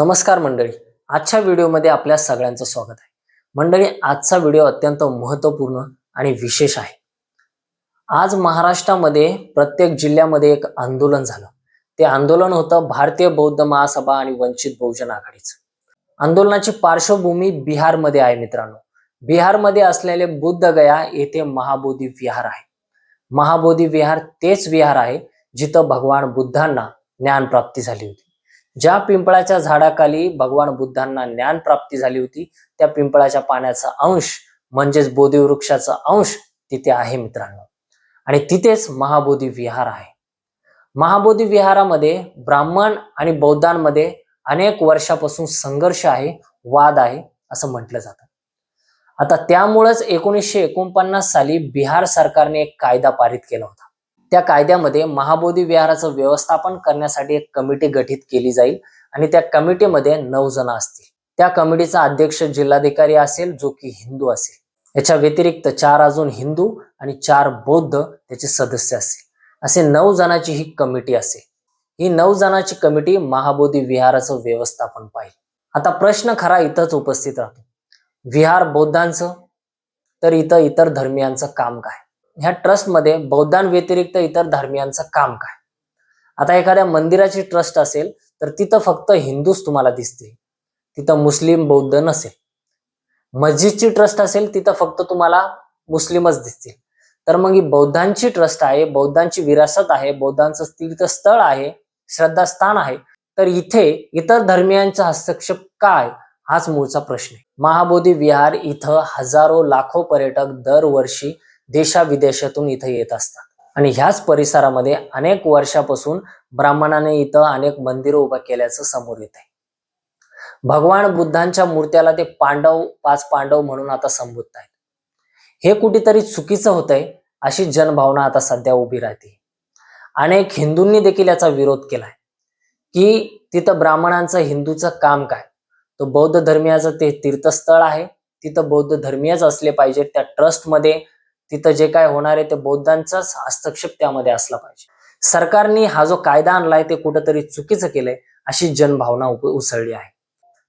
नमस्कार मंडळी. आजच्या व्हिडिओमध्ये आपल्या सगळ्यांचं स्वागत आहे. मंडळी आजचा व्हिडिओ अत्यंत महत्त्वपूर्ण आणि विशेष आहे. आज महाराष्ट्रामध्ये प्रत्येक जिल्ह्यामध्ये एक आंदोलन झालं. ते आंदोलन होतं भारतीय बौद्ध महासभा आणि वंचित बहुजन आघाडीचं. आंदोलनाची पार्श्वभूमी बिहारमध्ये आहे मित्रांनो. बिहारमध्ये असलेले बुद्धगया येथे महाबोधी विहार आहे. महाबोधी विहार तेच विहार आहे जिथं भगवान बुद्धांना ज्ञान प्राप्ती झाली होती. ज्या पिंपळाच्या झाडाखाली भगवान बुद्धांना ज्ञान प्राप्ती झाली होती त्या पिंपळाच्या पाण्याचा अंश म्हणजेच बोधी वृक्षाचा अंश तिथे आहे मित्रांनो. आणि तिथेच महाबोधी विहार आहे. महाबोधी विहारामध्ये ब्राह्मण आणि बौद्धांमध्ये अनेक वर्षापासून संघर्ष आहे वाद आहे असं म्हटलं जातं. आता त्यामुळेच एकोणीसशे एकोणपन्नास साली बिहार सरकारने एक कायदा पारित केला होता. त्या कायद्यामध्ये महाबोधी विहाराचं व्यवस्थापन करण्यासाठी एक कमिटी गठीत केली जाईल आणि त्या कमिटीमध्ये नऊ जण असतील. त्या कमिटीचा अध्यक्ष जिल्हाधिकारी असेल जो की हिंदू असेल. याच्या व्यतिरिक्त चार अजून हिंदू आणि चार बौद्ध त्याचे सदस्य असतील असे नऊ जणांची ही कमिटी असेल. ही नऊ जणांची कमिटी महाबोधी विहाराचं व्यवस्थापन पाहिजे आता प्रश्न खरा इथंच उपस्थित राहतो. विहार बौद्धांचं तर इथं इतर धर्मियांचं काम काय? ह्या ट्रस्टमध्ये बौद्धांव्यतिरिक्त इतर धर्मियांचं काम काय? आता एखाद्या मंदिराची ट्रस्ट असेल तर तिथं फक्त हिंदूच तुम्हाला दिसतील. तिथं मुस्लिम बौद्ध नसेल. मस्जिदची ट्रस्ट असेल तिथं फक्त तुम्हाला मुस्लिमच दिसतील. तर मग ही बौद्धांची ट्रस्ट आहे बौद्धांची विरासत आहे बौद्धांचं तीर्थस्थळ आहे श्रद्धास्थान आहे तर इथे इतर धर्मियांचा हस्तक्षेप काय? हाच मूळचा प्रश्न आहे. महाबोधी विहार इथं हजारो लाखो पर्यटक दरवर्षी देशाविदेशातून इथं येत असतात. आणि ह्याच परिसरामध्ये अनेक वर्षापासून ब्राह्मणाने इथं अनेक मंदिरं उभं केल्याचं समोर येत आहे. भगवान बुद्धांच्या मूर्त्याला ते पांडव पाच पांडव म्हणून आता संबोधत आहेत. हे कुठेतरी चुकीचं होतंय अशी जनभावना आता सध्या उभी राहते. अनेक हिंदूंनी देखील याचा विरोध केलाय. की तिथं ब्राह्मणांचं हिंदूचं काम काय? तो बौद्ध धर्मियाचं ते तीर्थस्थळ आहे. तिथं बौद्ध धर्मीयच असले पाहिजेत त्या ट्रस्टमध्ये तिथं जे काय होणार आहे ते बौद्धांचाच हस्तक्षेप त्यामध्ये असला पाहिजे. सरकारने हा जो कायदा आणलाय ते कुठंतरी चुकीचं केलंय अशी जनभावना उसळली आहे.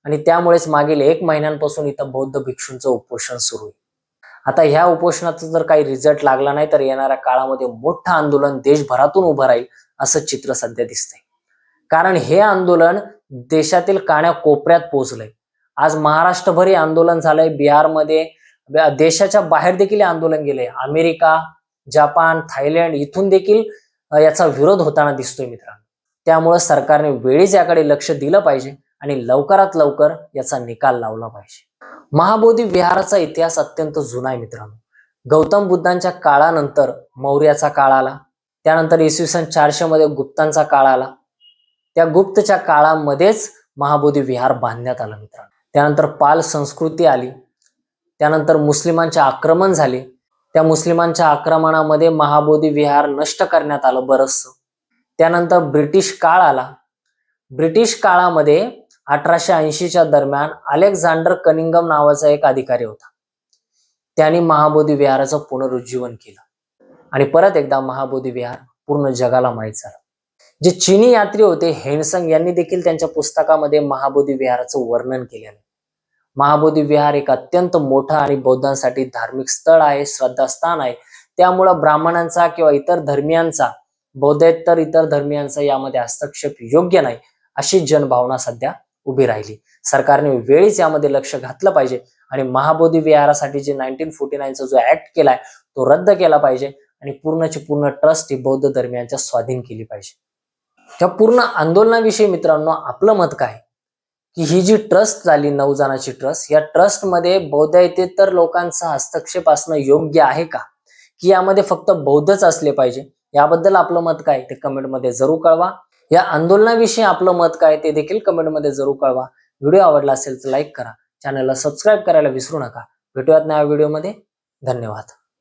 आणि त्यामुळेच मागील एक महिन्यांपासून इथं बौद्ध भिक्षूंचं उपोषण सुरू आहे. आता ह्या उपोषणाचा जर काही रिझल्ट लागला नाही तर येणाऱ्या काळामध्ये मोठं आंदोलन देशभरातून उभं राहील असं चित्र सध्या दिसतंय. कारण हे आंदोलन देशातील काण्या कोपऱ्यात पोहोचलंय. आज महाराष्ट्रभर हे आंदोलन झालंय. बिहारमध्ये देशाच्या बाहेर देखील आंदोलन गेले. अमेरिका जपान थायलंड इथून देखील याचा विरोध होताना दिसतोय मित्रांनो. त्यामुळे सरकारने वेळीच याकडे लक्ष दिलं पाहिजे आणि लवकरात लवकर याचा निकाल लावला पाहिजे. महाबोधी विहाराचा इतिहास अत्यंत जुना आहे मित्रांनो. गौतम बुद्धांच्या काळानंतर मौर्याचा काळ आला. त्यानंतर इसवी सन चारशे मध्ये गुप्तांचा काळ आला. त्या गुप्तच्या काळामध्येच महाबोधी विहार बांधण्यात आला मित्रांनो. त्यानंतर पाल संस्कृती आली. त्यानंतर मुस्लिमांचे आक्रमण झाले. त्या मुस्लिमांच्या आक्रमणामध्ये महाबोधी विहार नष्ट करण्यात आलं बरंचसं. त्यानंतर ब्रिटिश काळ आला. ब्रिटिश काळामध्ये अठराशे ऐंशीच्या दरम्यान अलेक्झांडर कनिंगम नावाचा एक अधिकारी होता. त्यांनी महाबोधी विहाराचं पुनरुज्जीवन केलं. आणि परत एकदा महाबोधी विहार पूर्ण जगाला माहीत झालं. जे चीनी यात्री होते हेनसंग यांनी देखील त्यांच्या पुस्तकामध्ये महाबोधी विहाराचं वर्णन केलेलं आहे. महाबोधी विहार एक अत्यंत मोठं आणि बौद्धांसाठी धार्मिक स्थळ आहे श्रद्धास्थान आहे. त्यामुळं ब्राह्मणांचा किंवा इतर धर्मियांचा बौद्धेतर इतर धर्मियांचा यामध्ये हस्तक्षेप योग्य नाही अशी जनभावना सध्या उभी राहिली. सरकारने वेळीच यामध्ये लक्ष घातलं पाहिजे आणि महाबोधी विहारासाठी जे नाईन्टीन फोर्टी नाईनचा जो ऍक्ट केलाय तो रद्द केला पाहिजे आणि पूर्णची पूर्ण ट्रस्ट ही बौद्ध धर्मियांच्या स्वाधीन केली पाहिजे. त्या पूर्ण आंदोलनाविषयी मित्रांनो आपलं मत काय? की ही जी ट्रस्ट झाली नऊ जणांची ट्रस्ट या ट्रस्टमध्ये बौद्ध येथे लोकांचा हस्तक्षेप असणं योग्य आहे का? की यामध्ये फक्त बौद्धच असले पाहिजे? याबद्दल आपलं मत काय? ते कमेंटमध्ये जरूर कळवा. या आंदोलनाविषयी आपलं मत काय ते देखील कमेंटमध्ये जरूर कळवा. व्हिडिओ आवडला असेल तर लाईक करा. चॅनलला सबस्क्राईब करायला विसरू नका. भेटूयात नव्या व्हिडिओमध्ये धन्यवाद.